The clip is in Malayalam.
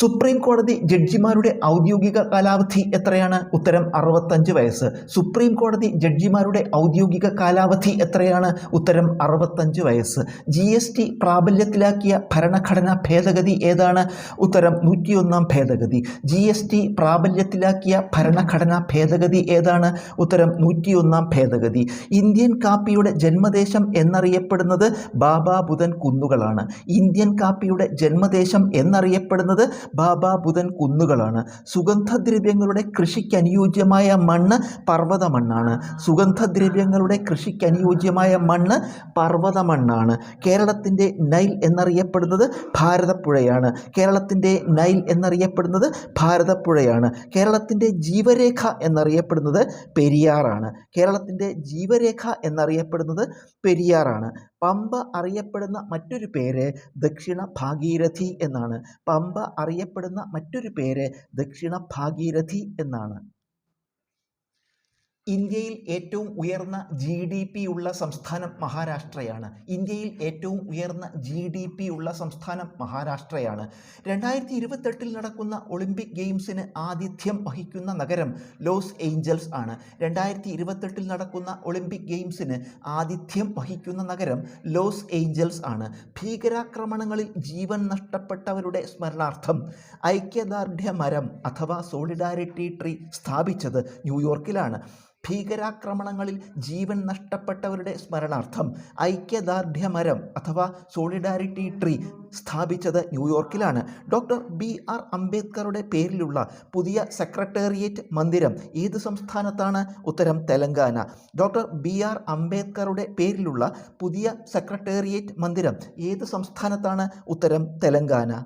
സുപ്രീം കോടതി ജഡ്ജിമാരുടെ ഔദ്യോഗിക കാലാവധി എത്രയാണ്? ഉത്തരം അറുപത്തഞ്ച് വയസ്സ്. സുപ്രീം കോടതി ജഡ്ജിമാരുടെ ഔദ്യോഗിക കാലാവധി എത്രയാണ്? ഉത്തരം അറുപത്തഞ്ച് വയസ്സ്. ജി എസ് ടി പ്രാബല്യത്തിലാക്കിയ ഭരണഘടനാ ഭേദഗതി ഏതാണ്? ഉത്തരം നൂറ്റിയൊന്നാം ഭേദഗതി. ജി എസ് ടി പ്രാബല്യത്തിലാക്കിയ ഭരണഘടനാ ഭേദഗതി ഏതാണ്? ഉത്തരം നൂറ്റിയൊന്നാം ഭേദഗതി. ഇന്ത്യൻ കാപ്പിയുടെ ജന്മദേശം എന്നറിയപ്പെടുന്നത് ബാബാ ബുധൻ കുന്നുകളാണ്. ഇന്ത്യൻ കാപ്പിയുടെ ജന്മദേശം എന്നറിയപ്പെടുന്നത് ബാബാ ബുധൻ കുന്നുകളാണ്. സുഗന്ധദ്രവ്യങ്ങളുടെ കൃഷിക്ക് അനുയോജ്യമായ മണ്ണ് പർവത മണ്ണാണ് സുഗന്ധദ്രവ്യങ്ങളുടെ കൃഷിക്ക് അനുയോജ്യമായ മണ്ണ് പർവത മണ്ണാണ് കേരളത്തിന്റെ നൈൽ എന്നറിയപ്പെടുന്നത് ഭാരതപ്പുഴയാണ്. കേരളത്തിന്റെ നൈൽ എന്നറിയപ്പെടുന്നത് ഭാരതപ്പുഴയാണ്. കേരളത്തിന്റെ ജീവരേഖ എന്നറിയപ്പെടുന്നത് പെരിയാറാണ്. കേരളത്തിന്റെ ജീവരേഖ എന്നറിയപ്പെടുന്നത് പെരിയാറാണ്. പമ്പ അറിയപ്പെടുന്ന മറ്റൊരു പേര് ദക്ഷിണ ഭാഗീരഥി എന്നാണ്. പമ്പ അറിയപ്പെടുന്ന മറ്റൊരു പേര് ദക്ഷിണ ഭാഗീരഥി എന്നാണ്. ഇന്ത്യയിൽ ഏറ്റവും ഉയർന്ന ജി ഡി പി ഉള്ള സംസ്ഥാനം മഹാരാഷ്ട്രയാണ്. ഇന്ത്യയിൽ ഏറ്റവും ഉയർന്ന ജി ഡി പി ഉള്ള സംസ്ഥാനം മഹാരാഷ്ട്രയാണ്. രണ്ടായിരത്തി ഇരുപത്തെട്ടിൽ നടക്കുന്ന ഒളിമ്പിക് ഗെയിംസിന് ആതിഥ്യം വഹിക്കുന്ന നഗരം ലോസ് ഏഞ്ചൽസ് ആണ്. രണ്ടായിരത്തി ഇരുപത്തെട്ടിൽ നടക്കുന്ന ഒളിമ്പിക് ഗെയിംസിന് ആതിഥ്യം വഹിക്കുന്ന നഗരം ലോസ് ഏഞ്ചൽസ് ആണ്. ഭീകരാക്രമണങ്ങളിൽ ജീവൻ നഷ്ടപ്പെട്ടവരുടെ സ്മരണാർത്ഥം ഐക്യദാർഢ്യ മരം അഥവാ സോളിഡാരിറ്റി ട്രീ സ്ഥാപിച്ചത് ന്യൂയോർക്കിലാണ്. ഭീകരാക്രമണങ്ങളിൽ ജീവൻ നഷ്ടപ്പെട്ടവരുടെ സ്മരണാർത്ഥം ഐക്യദാർഢ്യമരം അഥവാ സോളിഡാരിറ്റി ട്രീ സ്ഥാപിച്ചത് ന്യൂയോർക്കിലാണ്. ഡോക്ടർ ബി ആർ അംബേദ്കറുടെ പേരിലുള്ള പുതിയ സെക്രട്ടേറിയറ്റ് മന്ദിരം ഏത് സംസ്ഥാനത്താണ്? ഉത്തരം തെലങ്കാന. ഡോക്ടർ ബി ആർ അംബേദ്കറുടെ പേരിലുള്ള പുതിയ സെക്രട്ടേറിയറ്റ് മന്ദിരം ഏത് സംസ്ഥാനത്താണ്? ഉത്തരം തെലങ്കാന.